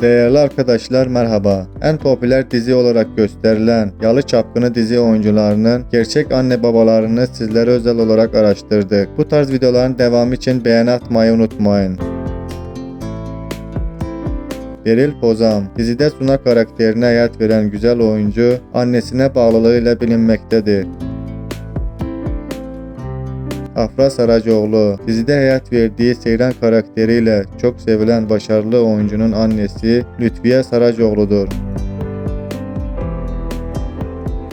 Değerli arkadaşlar merhaba. En popüler dizi olarak gösterilen Yalı Çapkını dizi oyuncularının gerçek anne babalarını sizlere özel olarak araştırdık. Bu tarz videoların devamı için beğeni atmayı unutmayın. Beril Pozam dizide Suna karakterine hayat veren güzel oyuncu annesine bağlılığıyla bilinmektedir. Afra Saracoğlu dizide hayat verdiği Seyran karakteriyle çok sevilen başarılı oyuncunun annesi Lütfiye Saracoğlu'dur.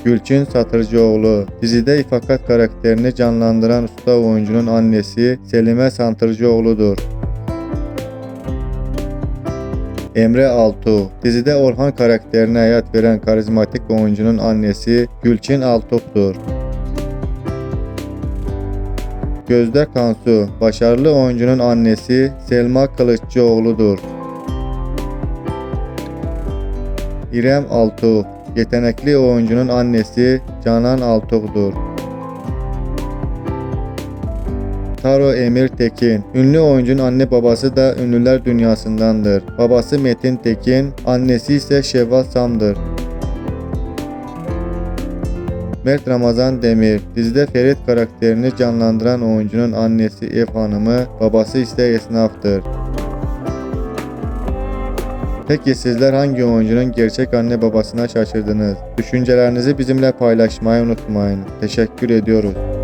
Gülçin Satırcıoğlu dizide İfakat karakterini canlandıran usta oyuncunun annesi Selime Santırcıoğlu'dur. Emre Altuğ dizide Orhan karakterine hayat veren karizmatik oyuncunun annesi Gülçin Altuk'tur. Gözde Kansu, başarılı oyuncunun annesi Selma Kılıççıoğlu'dur. İrem Altuğ, yetenekli oyuncunun annesi Canan Altuğ'dur. Taro Emir Tekin, ünlü oyuncunun anne babası da ünlüler dünyasındandır. Babası Metin Tekin, annesi ise Şevval Sam'dır. Mert Ramazan Demir, dizide Ferit karakterini canlandıran oyuncunun annesi ev hanımı, babası ise esnaftır. Peki sizler hangi oyuncunun gerçek anne babasına şaşırdınız? Düşüncelerinizi bizimle paylaşmayı unutmayın. Teşekkür ediyoruz.